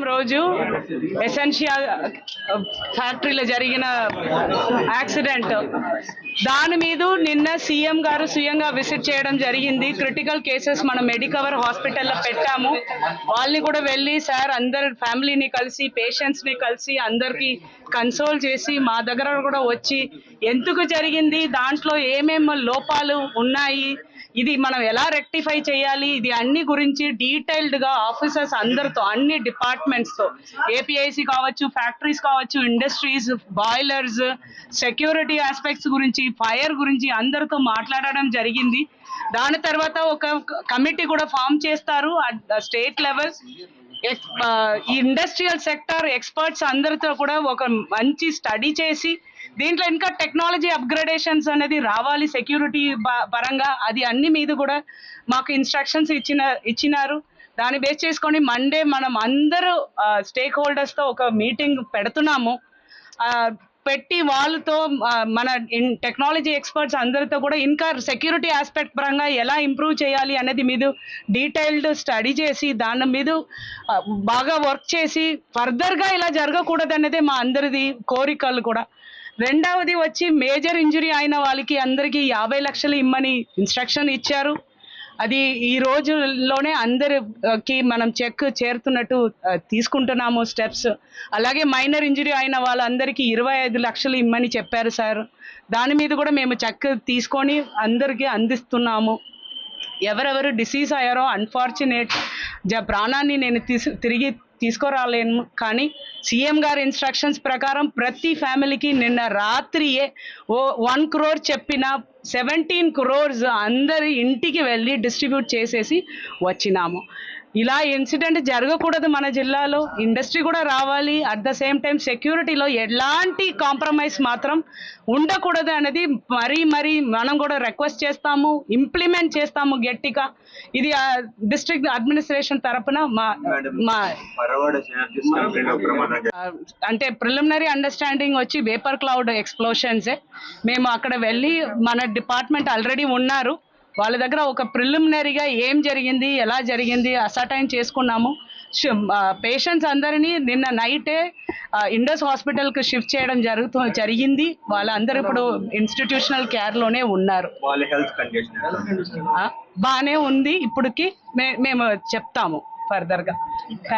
రోజు ఎసెన్షియల్ ఫ్యాక్టరీలో uh, జరిగిన యాక్సిడెంట్ దాని మీద నిన్న సీఎం గారు స్వయంగా విజిట్ చేయడం జరిగింది. క్రిటికల్ కేసెస్ మనం మెడికవర్ హాస్పిటల్లో పెట్టాము. వాళ్ళని కూడా వెళ్ళి సార్ అందరు ఫ్యామిలీని కలిసి పేషెంట్స్ని కలిసి అందరికి కన్సోల్ చేసి మా దగ్గర కూడా వచ్చి ఎందుకు జరిగింది? దాంట్లో ఏమేమి లోపాలు ఉన్నాయి? ఇది మనం ఎలా రెక్టిఫై చేయాలి? ఇది అన్ని గురించి డీటెయిల్డ్గా ఆఫీసర్స్ అందరితో అన్ని డిపార్ట్మెంట్స్తో. ఏపీఐసి కావచ్చు ఫ్యాక్టరీస్ కావచ్చు ఇండస్ట్రీస్ బాయిలర్స్ సెక్యూరిటీ ఆస్పెక్ట్స్ గురించి ఫైర్ గురించి అందరితో మాట్లాడడం జరిగింది. దాని తర్వాత ఒక కమిటీ కూడా ఫామ్ చేస్తారు. అట్ స్టేట్ లెవెల్ ఈ ఇండస్ట్రియల్ సెక్టర్ ఎక్స్పర్ట్స్ అందరితో కూడా ఒక మంచి స్టడీ చేసి దీంట్లో ఇంకా టెక్నాలజీ అప్గ్రేడేషన్స్ అనేది రావాలి సెక్యూరిటీ పరంగా. అది అన్ని మీద కూడా మాకు ఇన్స్ట్రక్షన్స్ ఇచ్చిన ఇచ్చినారు. దాన్ని బేస్ చేసుకొని మండే మనం అందరూ స్టేక్ హోల్డర్స్తో ఒక మీటింగ్ పెడుతున్నాము. పెట్టి వాళ్ళతో మన టెక్నాలజీ ఎక్స్పర్ట్స్ అందరితో కూడా ఇంకా సెక్యూరిటీ ఆస్పెక్ట్ పరంగా ఎలా ఇంప్రూవ్ చేయాలి అనేది మీద డీటెయిల్డ్ స్టడీ చేసి దాని మీద బాగా వర్క్ చేసి ఫర్దర్గా ఇలా జరగకూడదు అనేది మా అందరిది కోరికలు కూడా. రెండవది వచ్చి మేజర్ ఇంజురీ అయిన వాళ్ళకి అందరికీ యాభై లక్షలు ఇమ్మని ఇన్స్ట్రక్షన్ ఇచ్చారు. అది ఈ రోజుల్లోనే అందరికి మనం చెక్ చేరుతున్నట్టు తీసుకుంటున్నాము స్టెప్స్. అలాగే మైనర్ ఇంజరీ అయిన వాళ్ళందరికీ ఇరవై ఐదు లక్షలు ఇమ్మని చెప్పారు సార్. దాని మీద కూడా మేము చెక్ తీసుకొని అందరికీ అందిస్తున్నాము. ఎవరెవరు డిసీజ్ అయ్యారో అన్ఫార్చునేట్ జ ప్రాణాన్ని నేను తీసు తిరిగి తీసుకురాలేను. కానీ సీఎం గారి ఇన్స్ట్రక్షన్స్ ప్రకారం ప్రతి ఫ్యామిలీకి నిన్న రాత్రియే ఓ వన్ క్రోర్ చెప్పిన సెవెంటీన్ క్రోర్స్ అందరి ఇంటికి వెళ్ళి డిస్ట్రిబ్యూట్ చేసేసి వచ్చినాము. ఇలా ఇన్సిడెంట్ జరగకూడదు మన జిల్లాలో ఇండస్ట్రీ కూడా రావాలి. అట్ ద సేమ్ టైం సెక్యూరిటీలో ఎలాంటి కాంప్రమైజ్ మాత్రం ఉండకూడదు అనేది మరీ మరీ మనం కూడా రిక్వెస్ట్ చేస్తాము ఇంప్లిమెంట్ చేస్తాము గట్టిగా. ఇది డిస్ట్రిక్ట్ అడ్మినిస్ట్రేషన్ తరపున మా అంటే ప్రిలిమినరీ అండర్స్టాండింగ్ వచ్చి వేపర్ క్లౌడ్ ఎక్స్ప్లోషన్సే మేము అక్కడ వెళ్ళి మన డిపార్ట్మెంట్ ఆల్రెడీ ఉన్నారు. వాళ్ళ దగ్గర ఒక ప్రిలిమినరీగా ఏం జరిగింది ఎలా జరిగింది అసటైన్ చేసుకున్నాము. పేషెంట్స్ అందరినీ నిన్న నైటే ఇండస్ హాస్పిటల్కి షిఫ్ట్ చేయడం జరుగుతూ జరిగింది. వాళ్ళందరూ ఇప్పుడు ఇన్స్టిట్యూషనల్ కేర్లోనే ఉన్నారు. బాగానే ఉంది. ఇప్పటికి మే మేము చెప్తాము ఫర్దర్గా.